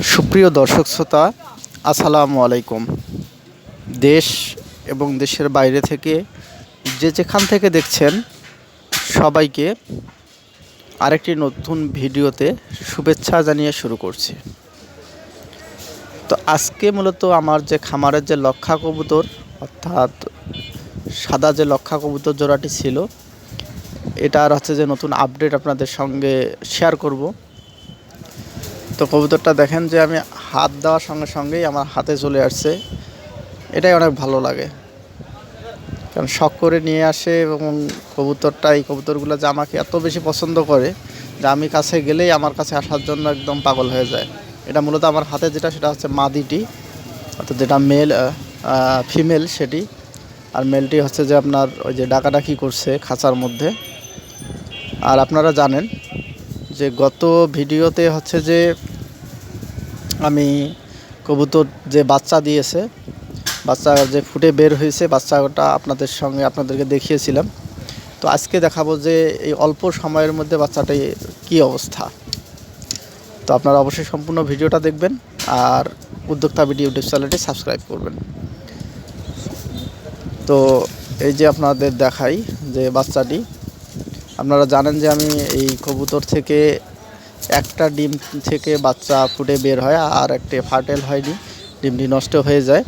সুপ্রিয় দর্শক শ্রোতা, আসসালামু আলাইকুম। দেশ এবং দেশের বাইরে থেকে যে যেখান থেকে দেখছেন সবাইকে আরেকটি নতুন ভিডিওতে শুভেচ্ছা জানিয়ে শুরু করছি। তো আজকে মূলত আমার যে খামারের যে লক্ষা কবুতর, অর্থাৎ সাদা যে লক্ষা কবুতর জোড়াটি ছিল, এটার হচ্ছে যে নতুন আপডেট আপনাদের সঙ্গে শেয়ার করব। তো কবুতরটা দেখেন যে আমি হাত দেওয়ার সঙ্গে সঙ্গেই আমার হাতে চলে আসছে। এটাই অনেক ভালো লাগে। কারণ শখ করে নিয়ে আসে এবং কবুতরটা, এই কবুতরগুলো যে আমাকে এত বেশি পছন্দ করে যে আমি কাছে গেলেই আমার কাছে আসার জন্য একদম পাগল হয়ে যায়। এটা মূলত আমার হাতে যেটা, সেটা হচ্ছে মাদিটি, অর্থাৎ যেটা মেল ফিমেল সেটি। আর মেলটি হচ্ছে যে আপনার ওই যে ডাকাডাকি করছে খাঁচার মধ্যে। আর আপনারা জানেন যে গত ভিডিওতে হচ্ছে যে আমি কবুতর যে বাচ্চা দিয়েছে, বাচ্চা যে ফুটে বের হয়েছে, বাচ্চাটা আপনাদের সঙ্গে আপনাদেরকে দেখিয়েছিলাম। তো আজকে দেখাবো যে এই অল্প সময়ের মধ্যে বাচ্চাটি কি অবস্থা। তো আপনারা অবশ্যই সম্পূর্ণ ভিডিওটা দেখবেন আর উদ্যোক্তা ভিডিও ইউটিউব চ্যানেলটি সাবস্ক্রাইব করবেন। তো এই যে আপনাদের দেখাই যে বাচ্চাটি, আপনারা জানেন যে আমি এই কবুতর থেকে একটা ডিম থেকে বাচ্চা ফুটে বের হয় আর একটি ফার্টেল হয়নি, ডিমটি নষ্ট হয়ে যায়।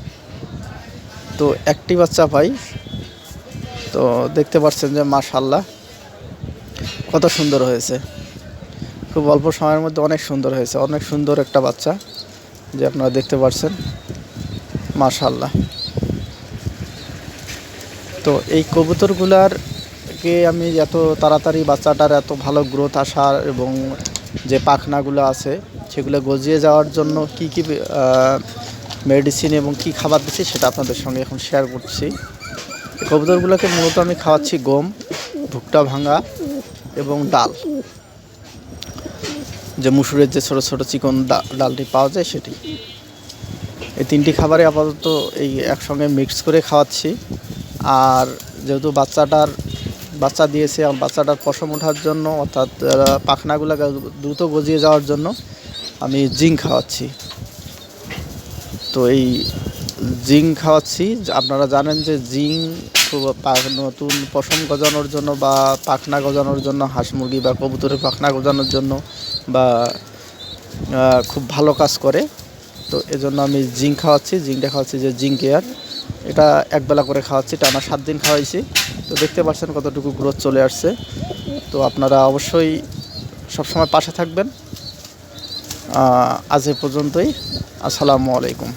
তো একটি বাচ্চা পাই। তো দেখতে পাচ্ছেন যে মাশাল্লাহ কত সুন্দর হয়েছে। খুব অল্প সময়ের মধ্যে অনেক সুন্দর হয়েছে, অনেক সুন্দর একটা বাচ্চা, যে আপনারা দেখতে পাচ্ছেন। মাশাল্লাহ তো এই কবুতরগুলার কে আমি এত তাড়াতাড়ি বাচ্চাটার এত ভালো গ্রোথ আসার এবং যে পাখনাগুলো আছে, সেগুলো গজিয়ে যাওয়ার জন্য কি কি মেডিসিন এবং কি খাবার দিচ্ছি সেটা আপনাদের সঙ্গে এখন শেয়ার করছি। কবুতরগুলোকে মূলত আমি খাওয়াচ্ছি গম, ভুট্টা ভাঙা এবং ডাল। যে মুসুরের যে ছোটো ছোটো চিকন ডালটি পাওয়া যায় সেটি। এই তিনটি খাবারে আপাতত এই একসঙ্গে মিক্স করে খাওয়াচ্ছি। আর যেহেতু বাচ্চাটার বাচ্চা দিয়েছে বাচ্চাটার পশম ওঠার জন্য, অর্থাৎ পাখনাগুলো দ্রুত গজিয়ে যাওয়ার জন্য আমি জিঙ্ক খাওয়াচ্ছি। তো এই জিঙ্ক খাওয়াচ্ছি। আপনারা জানেন যে জিঙ্ক নতুন পশম গজানোর জন্য বা পাখনা গজানোর জন্য, হাঁস মুরগি বা কবুতরের পাখনা গজানোর জন্য বা খুব ভালো কাজ করে। তো এজন্য আমি জিঙ্ক খাওয়াচ্ছি। জিঙ্কটা খাওয়াচ্ছি যে জিঙ্ক কেয়ার এটা একবেলা করে খাওয়াচ্ছি, এটা টানা সাত দিন খাওয়াইছি। তো দেখতে পাচ্ছেন কতটুকু গ্রোথ চলে আসছে। তো আপনারা অবশ্যই সবসময় পাশে থাকবেন। আজ এ পর্যন্তই। আসসালামু আলাইকুম।